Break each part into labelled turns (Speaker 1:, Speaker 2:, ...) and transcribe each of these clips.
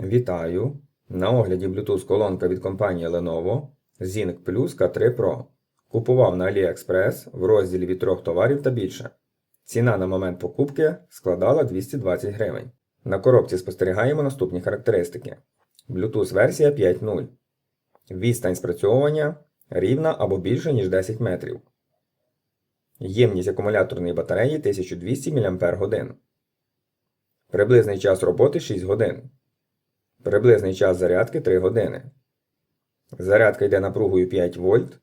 Speaker 1: Вітаю! На огляді Bluetooth колонка від компанії Lenovo Zinc Plus K3 Pro. Купував на AliExpress в розділі від трьох товарів та більше. Ціна на момент покупки складала 220 гривень. На коробці спостерігаємо наступні характеристики. Bluetooth версія 5.0. Відстань спрацьовування рівна або більше, ніж 10 метрів. Ємність акумуляторної батареї 1200 мАч. Приблизний час роботи 6 годин. Приблизний час зарядки 3 години. Зарядка йде напругою 5 вольт,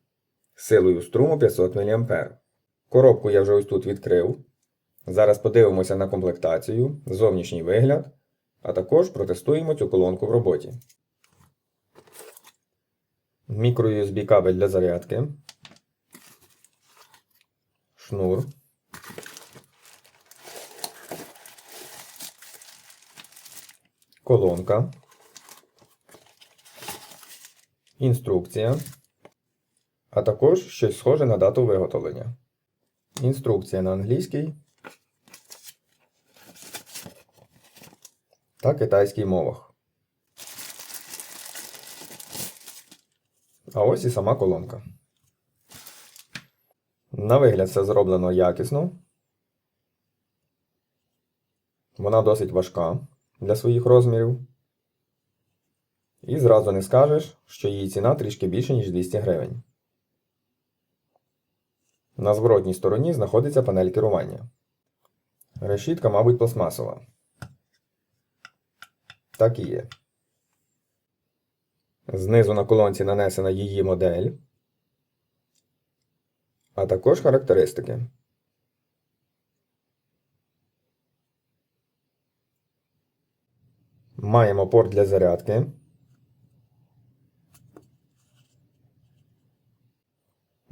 Speaker 1: силою струму 500 мА. Коробку я вже ось тут відкрив. Зараз подивимося на комплектацію, зовнішній вигляд, а також протестуємо цю колонку в роботі. Мікро-USB кабель для зарядки. Шнур. Колонка. Інструкція. А також щось схоже на дату виготовлення. Інструкція на англійській та китайській мовах. А ось і сама колонка. На вигляд все зроблено якісно. Вона досить важка для своїх розмірів. І зразу не скажеш, що її ціна трішки більше, ніж 200 гривень. На зворотній стороні знаходиться панель керування. Решітка, мабуть, пластмасова. Так і є. Знизу на колонці нанесена її модель, а також характеристики. Маємо порт для зарядки.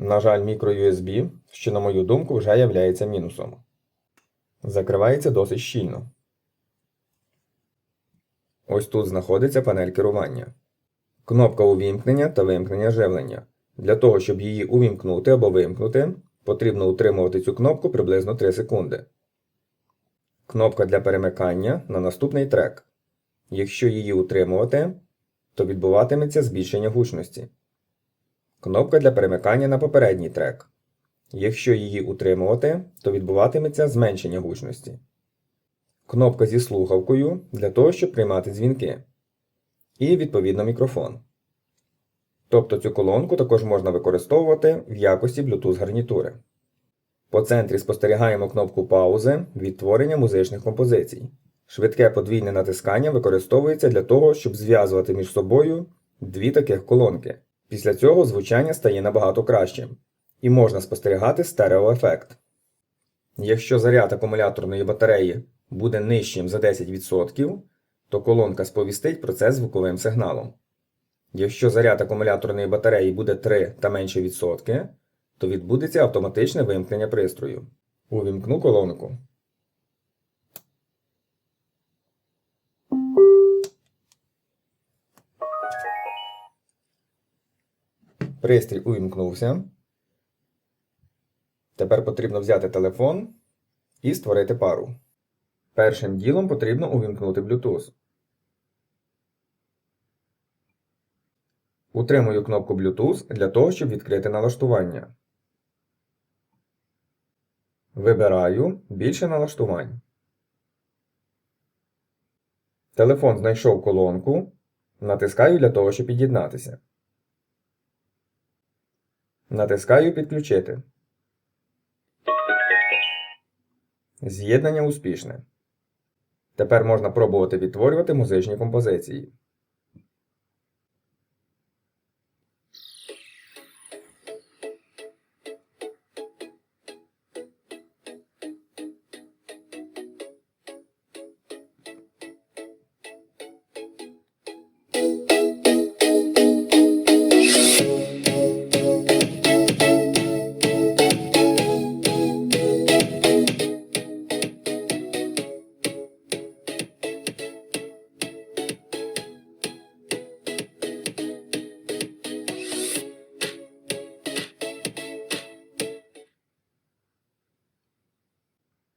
Speaker 1: На жаль, мікро-USB, що, на мою думку, вже являється мінусом. Закривається досить щільно. Ось тут знаходиться панель керування. Кнопка увімкнення та вимкнення живлення. Для того, щоб її увімкнути або вимкнути, потрібно утримувати цю кнопку приблизно 3 секунди. Кнопка для перемикання на наступний трек. Якщо її утримувати, то відбуватиметься збільшення гучності. Кнопка для перемикання на попередній трек. Якщо її утримувати, то відбуватиметься зменшення гучності. Кнопка зі слухавкою для того, щоб приймати дзвінки. І відповідно мікрофон. Тобто цю колонку також можна використовувати в якості Bluetooth гарнітури. По центрі спостерігаємо кнопку паузи відтворення музичних композицій. Швидке подвійне натискання використовується для того, щоб зв'язувати між собою дві таких колонки. Після цього звучання стає набагато кращим, і можна спостерігати стереоефект. Якщо заряд акумуляторної батареї буде нижчим за 10%, то колонка сповістить про це звуковим сигналом. Якщо заряд акумуляторної батареї буде 3 та менше відсотки, то відбудеться автоматичне вимкнення пристрою. Увімкну колонку. Пристрій увімкнувся. Тепер потрібно взяти телефон і створити пару. Першим ділом потрібно увімкнути Bluetooth. Утримую кнопку Bluetooth для того, щоб відкрити налаштування. Вибираю більше налаштувань. Телефон знайшов колонку. Натискаю для того, щоб під'єднатися. Натискаю Підключити. З'єднання успішне. Тепер можна пробувати відтворювати музичні композиції.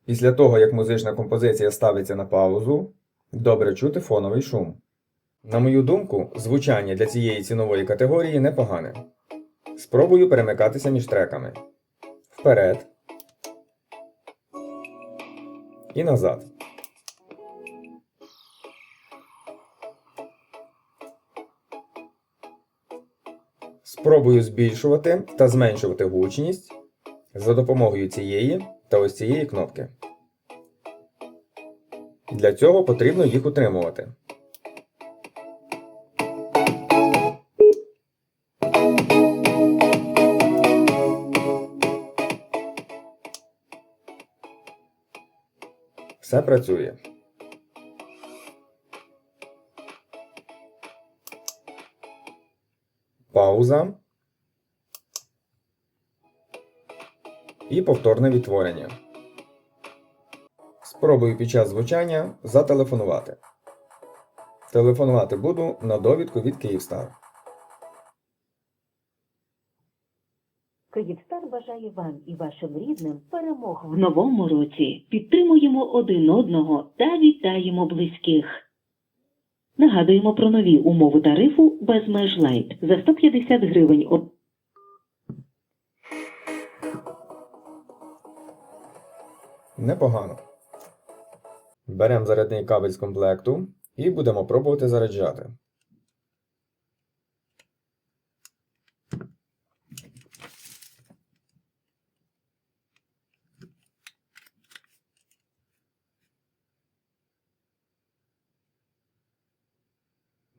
Speaker 1: Після того, як музична композиція ставиться на паузу, добре чути фоновий шум. На мою думку, звучання для цієї цінової категорії непогане. Спробую перемикатися між треками. Вперед. І назад. Спробую збільшувати та зменшувати гучність за допомогою цієї та ось цієї кнопки. Для цього потрібно їх утримувати. Все працює. Пауза. І повторне відтворення. Спробую під час звучання зателефонувати. Телефонувати буду на довідку від Київстар.
Speaker 2: Київстар бажає вам і вашим рідним перемог в новому році. Підтримуємо один одного та вітаємо близьких. Нагадуємо про нові умови тарифу без меж лайт за 150 гривень.
Speaker 1: Непогано. Беремо зарядний кабель з комплекту і будемо пробувати заряджати.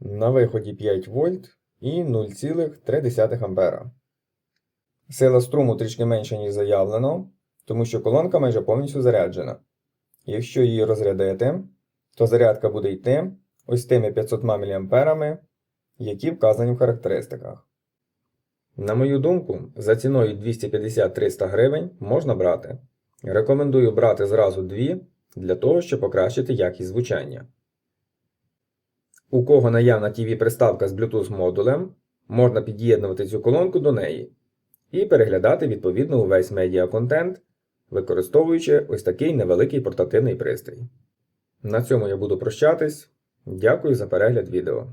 Speaker 1: На виході 5 вольт і 0,3 ампера. Сила струму трішки менша, ніж заявлено, тому що колонка майже повністю заряджена. Якщо її розрядити, то зарядка буде йти ось тими 500 мА, які вказані в характеристиках. На мою думку, за ціною 250-300 гривень можна брати. Рекомендую брати зразу дві для того, щоб покращити якість звучання. У кого наявна TV приставка з Bluetooth модулем, можна під'єднувати цю колонку до неї і переглядати відповідно увесь медіаконтент, використовуючи ось такий невеликий портативний пристрій. На цьому я буду прощатись. Дякую за перегляд відео.